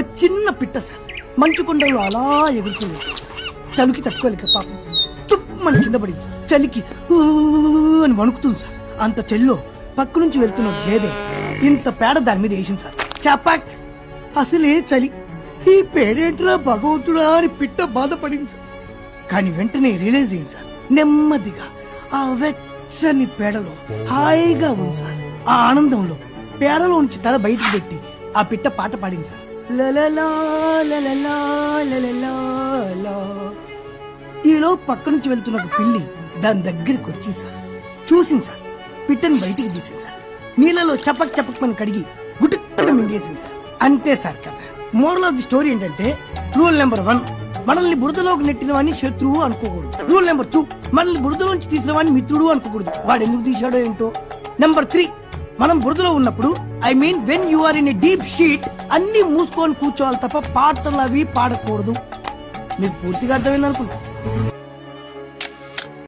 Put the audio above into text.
ఓ చిన్న పిట్ట సార్. మంచు కొండల్లో అలా ఎగురుతుంది. చలికి తట్టుకోలేక పాపం. తుప్పమని కింద పడింది చలికి ఊ అని వణుకుతుంది సార్. అంత చెల్లో పక్క నుంచి వెళ్తున్న గేదె ఇంత పేడ దాని మీద వేసింది సార్. చపాక్. అసలే చలి. ఈ పేడేంట్రా భగవంతుడా అని పిట్ట బాధపడింది సార్. కానీ వెంటనే రియలైజ్ అయింది సార్. నెమ్మదిగా ఆ వెచ్చని పేడలో హాయిగా ఉంది సార్. ఆ ఆనందంలో పేడలో నుంచి తల బయటకు పెట్టి ఆ పిట్ట పాట పాడింది సార్. లలలా, ఈలో పక్క నుంచి వెళ్తున్న ఒక పిల్లి దాని దగ్గరికి వచ్చింది సార్. చూసింది సార్. పిట్టని బయటికి తీసింది సార్. నీళ్ళలో చపక్ చపక్ పని కడిగి గుటుక్కున మింగేసింది సార్. అంతే సార్ కథ. మోరల్ ఆఫ్ ది స్టోరీ ఏంటంటే రూల్ నెంబర్ వన్ మనల్ని బురదలోకి నెట్టిన వాడిని శత్రువు అనుకోకూడదు. రూల్ నెంబర్ టూ మనల్ని బురదలోంచి తీసిన వాడిని మిత్రుడు అనుకోకూడదు. వాడు ఎందుకు తీశాడో ఏంటో? నెంబర్ త్రీ మనం బురదలో ఉన్నప్పుడు I mean when you are in deep shit అన్ని మూసుకొని కూర్చోవాలి తప్ప పాటలు అవి పాడకూడదు. మీకు పూర్తిగా అర్థమైంది అనుకుంటా?